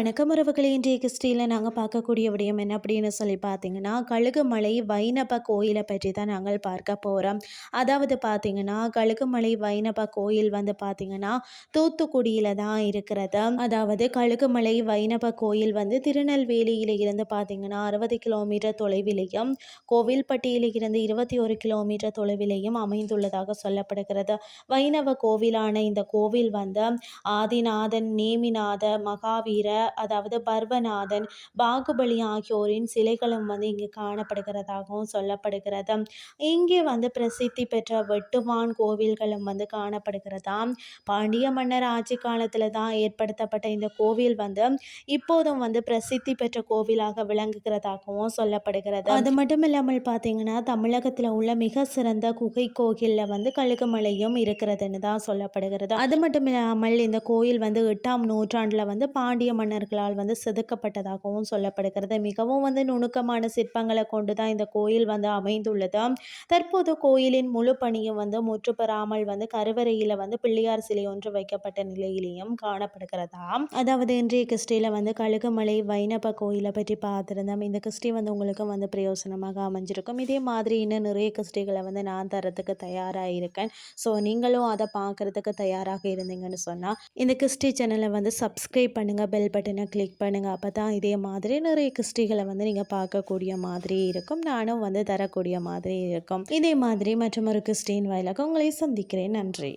வணக்கம் உறவுகளே இன்றைய கிறிஸ்டியில் நாங்கள் பார்க்கக்கூடிய விடயம் என்ன அப்படின்னு சொல்லி பார்த்தீங்கன்னா கழுகுமலை வைணவ கோயிலை பற்றி தான் நாங்கள் பார்க்க போகிறோம் அதாவது பார்த்தீங்கன்னா கழுகுமலை வைணவ கோயில் வந்து பார்த்தீங்கன்னா தூத்துக்குடியில் தான் இருக்கிறது. அதாவது கழுகுமலை வைணவ கோயில் வந்து திருநெல்வேலியில் இருந்து பார்த்தீங்கன்னா அறுபது கிலோமீட்டர் தொலைவிலையும் கோவில்பட்டியில் இருந்து இருபத்தி ஒரு கிலோமீட்டர் தொலைவிலையும் அமைந்துள்ளதாக சொல்லப்படுகிறது. வைணவ கோவிலான இந்த கோவில் வந்து ஆதிநாதன் நேமிநாத மகாவீர அதாவது பர்வநாதன் பாகுபலி ஆகியோரின் சிலைகளும் வந்து இங்கு காணப்படுகிறதாகவும் சொல்லப்படுகிறது. இங்கே வந்து பிரசித்தி பெற்ற வெட்டுவான் கோவில்களும் வந்து காணப்படுகிறதா பாண்டிய மன்னர் ஆட்சி காலத்தில் தான் ஏற்படுத்தப்பட்ட இந்த கோவில் வந்து இப்போதும் வந்து பிரசித்தி பெற்ற கோவிலாக விளங்குகிறதாகவும் சொல்லப்படுகிறது. அது மட்டும் இல்லாமல் பார்த்தீங்கன்னா தமிழகத்தில் உள்ள மிக சிறந்த குகை கோயிலில் வந்து கழுகுமலையும் இருக்கிறதுன்னு தான் சொல்லப்படுகிறது. அது மட்டும் இல்லாமல் இந்த கோயில் வந்து எட்டாம் நூற்றாண்டில் வந்து பாண்டிய மன்னர் மன்னர்களால் வந்து செதுக்கப்பட்டதாகவும் சொல்லப்படுகிறது. மிகவும் வந்து நுணுக்கமான சிற்பங்களை கொண்டு தான் இந்த கோயில் வந்து அமைந்துள்ளது. தற்போது கோயிலின் முழு பணியும் வந்து முற்று பெறாமல் வந்து கருவறையில் வந்து பிள்ளையார் சிலை ஒன்று வைக்கப்பட்ட நிலையிலேயும் காணப்படுகிறதாம் அதாவது இன்றைய கிறிஸ்டியில் வந்து கழுகுமலை வைணப்ப கோயிலை பற்றி பார்த்துருந்தோம். இந்த கிறிஸ்டி வந்து உங்களுக்கும் வந்து பிரயோசனமாக அமைஞ்சிருக்கும். இதே மாதிரி இன்னும் நிறைய கிறிஸ்டிகளை வந்து நான் தரத்துக்கு தயாராக இருக்கேன். ஸோ நீங்களும் அதை பார்க்குறதுக்கு தயாராக இருந்தீங்கன்னு சொன்னால் இந்த கிறிஸ்டி சேனலை வந்து சப்ஸ்கிரைப் பண்ணுங்கள் பெல் பட்டன் கிளிக் பண்ணுங்கள் அப்போ தான் இதே மாதிரி நிறைய கிறிஸ்டிகளை வந்து நீங்கள் பார்க்கக்கூடிய மாதிரி இருக்கும். நானும் வந்து தரக்கூடிய மாதிரி இருக்கும். இதே மாதிரி மற்றும் ஒரு கிறிஸ்டின் வாயிலாக உங்களை சந்திக்கிறேன். நன்றி.